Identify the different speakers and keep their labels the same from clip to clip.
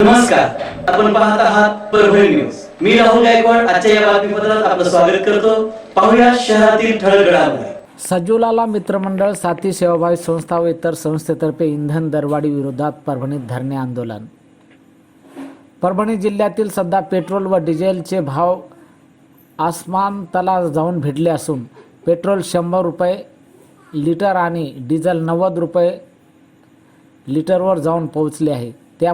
Speaker 1: नमस्कार. आपण पाहत आहात परभणी न्यूज. मी राहुल गायकवाड. आजच्या या बातमीपत्रात आपलं स्वागत करतो. पाहूया शहरातील ठळक घडामोडी
Speaker 2: सजोलाला मित्रमंडळ साथी सेवाभावी संस्था व इतर संस्थेतर्फे इंधन दरवाढी विरोधात परभणीत धरणे आंदोलन. परभणी जिल्ह्यातील सध्या पेट्रोल व डिझेलचे भाव आसमान तला जाऊन भिडले असून पेट्रोल शंभर रुपये लिटर आणि डिझेल नव्वद रुपये लिटरवर जाऊन पोहोचले आहे. त्या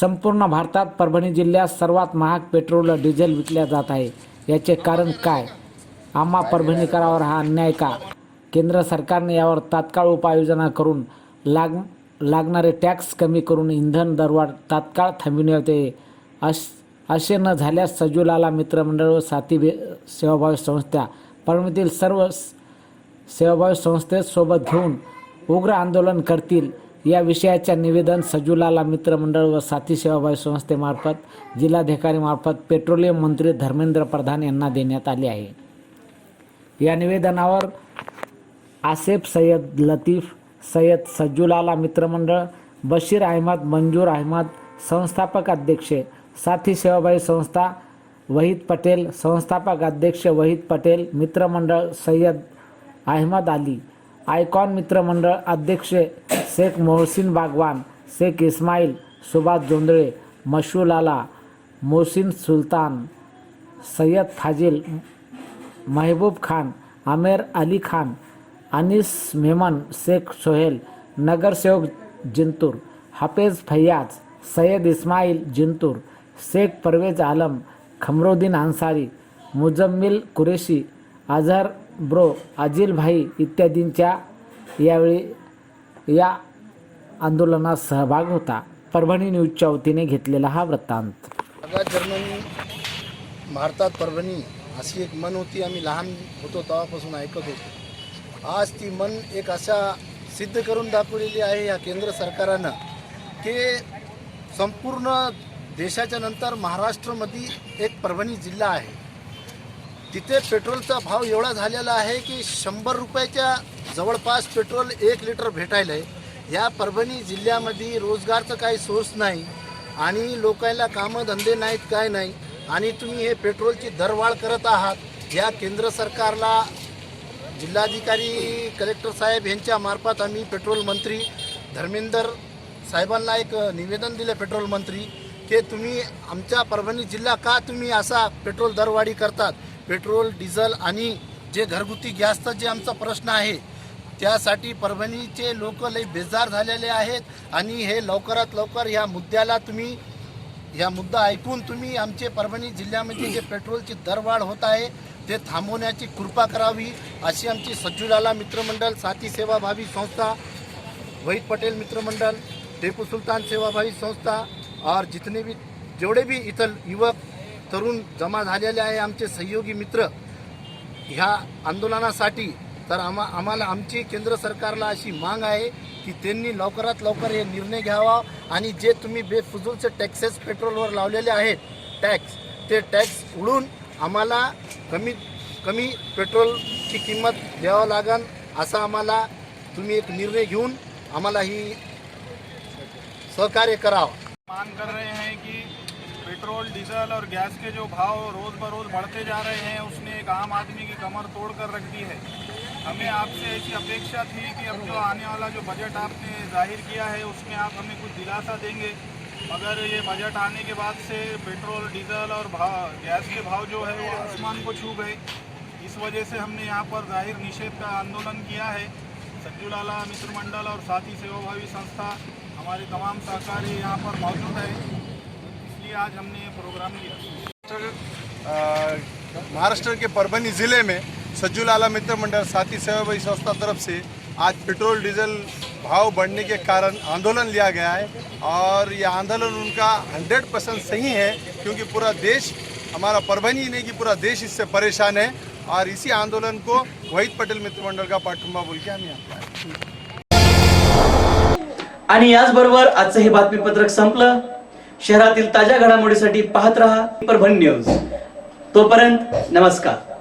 Speaker 2: संपूर्ण भारतात परभणी जिल्ह्यात सर्वात महाग पेट्रोल डिझेल विकल्या जात आहे. याचे कारण काय? आम्हा परभणीकरावर हा अन्याय का? केंद्र सरकारने यावर तात्काळ उपाययोजना करून लाग लागणारे टॅक्स कमी करून इंधन दरवाढ तात्काळ थांबविण्यात येते. अश असे न झाल्यास सजूलाला मित्रमंडळ व साथी भे सेवाभावी संस्था परभणीतील सर्व स- सेवाभावी संस्थेसोबत घेऊन उग्र आंदोलन करतील. या विषयाच्या निवेदन सजुलाला मित्रमंडळ व साथी सेवाभावी संस्थेमार्फत जिल्हाधिकारीमार्फत पेट्रोलियम मंत्री धर्मेंद्र प्रधान यांना देण्यात आले आहे. या निवेदनावर आसेफ सय्यद लतीफ सय्यद सज्जुलाला मित्रमंडळ बशीर अहमद मंजूर अहमद संस्थापक अध्यक्ष साथी सेवाभावी संस्था वहीद पटेल संस्थापक अध्यक्ष वहीद पटेल मित्रमंडळ सय्यद अहमद अली आयकॉन मित्रमंडळ अध्यक्ष शेख मोहसिन बागवान शेख इस्माईल सुभाष जोंधळे मशूलाला मोहसिन सुलतान सय्यद फाजिल महबूब खान आमेर अली खान अनिस मेमन शेख सोहेल नगरसेवक जिंतूर हाफेज फैयाज सय्यद इस्माईल जिंतूर शेख परवेज आलम खमरुद्दीन अन्सारी मुजम्मिल कुरेशी अझहर ब्रो आजिल भाई इत्यादींच्या यावेळी या आंदोलनात सहभाग होता. परभणी न्यूजच्या वतीने घेतलेला हा वृत्तांत.
Speaker 3: जर्मनी भारतात परभणी अशी एक मन होती. आम्ही लहान होतो तेव्हापासून ऐकत होतो. आज ती मन एक अशा सिद्ध करून दाखवलेली आहे या केंद्र सरकारनं की संपूर्ण देशाच्या नंतर महाराष्ट्रामध्ये एक परभणी जिल्हा आहे. तिथे पेट्रोलचा भाव एवढा झालेला आहे की शंभर रुपयाच्या जवळपास पेट्रोल एक लिटर भेटायला आहे या परभणी जिल्ह्यामध्ये रोजगारचं काही सोर्स नाही आणि लोकांना कामं धंदे नाहीत काय नाही. आणि तुम्ही हे पेट्रोलची दरवाढ करत आहात. या केंद्र सरकारला जिल्हाधिकारी कलेक्टर साहेब यांच्या मार्फत आम्ही पेट्रोल मंत्री धर्मेंदर साहेबांना एक निवेदन दिलं पेट्रोल मंत्री की तुम्ही आमच्या परभणी जिल्हा का तुम्ही असा पेट्रोल दरवाढी करतात? पेट्रोल डिझेल आणि जे घरगुती गॅसचा जे आमचा प्रश्न आहे त्यासाठी परभणीचे लोक लई बेजार झालेले आहेत आणि हे लवकरात लवकर ह्या मुद्द्याला तुम्ही या मुद्दा ऐकून तुम्ही आमचे परभणी जिल्ह्यामध्ये जे पेट्रोलची दरवाढ होत आहे ते थांबवण्याची कृपा करावी अशी आमची सज्जुलाला मित्रमंडळ साथी सेवाभावी संस्था वहीद पटेल मित्रमंडळ टेपू सुलतान सेवाभावी संस्था और जितने भी जेवढे भी इथं युवक तरुण जमा झालेले आहे आमचे सहयोगी मित्र. ह्या आंदोलनासाठी तर आम्हा आम्हाला आमची केंद्र सरकारला अशी माग आहे की त्यांनी लवकरात लवकर हे निर्णय घ्यावा आणि जे तुम्ही बेफुजूलचे टॅक्सेस पेट्रोलवर लावलेले आहेत टॅक्स ते टॅक्स उडून आम्हाला कमी कमी पेट्रोलची किंमत द्यावं लागन असा आम्हाला तुम्ही एक निर्णय घेऊन आम्हाला ही सहकार्य करावं.
Speaker 4: मांग कर रहे हैं। पेट्रोल, डीजल और गैस के जो भाव रोज़ बरोज़ बढ़ते जा रहे हैं, उसने एक आम आदमी की कमर तोड़ कर रख दी है। हमें आपसे ऐसी अपेक्षा थी कि अब जो आने वाला जो बजट आपने ज़ाहिर किया है, उसमें आप हमें कुछ दिलासा देंगे। मगर ये बजट आने के बाद से पेट्रोल, डीजल और भाव गैस के भाव जो है, वो आसमान को छू गए। इस वजह से हमने यहाँ पर ज़ाहिर निषेध का आंदोलन किया है। सज्जुलाला मित्र मंडल और साथी सेवाभावी संस्था, हमारे तमाम सहकारी यहाँ पर मौजूद है। इसलिए आज हमने ये प्रोग्राम लिया
Speaker 3: महाराष्ट्र के परभनी ज़िले में सज्जुलाला मित्र मंडल साथी सेवाभावी संस्था तरफ से आज पेट्रोल डीजल भाव बढ़ने के कारण आंदोलन लिया गया है और ये आंदोलन उनका 100 परसेंट सही है क्योंकि पूरा देश हमारा परभनी ही नहीं कि पूरा देश इससे परेशान है और इसी आंदोलन को वहीद पटेल मित्र मंडल का पाठुंबा बोल के यहाँ आए।
Speaker 1: आणि याचबरोबर आजचं हे बातमीपत्रक संपलं शहरातील ताज्या घडामोडीसाठी पाहत रहा परभणी न्यूज. तोपर्यंत नमस्कार.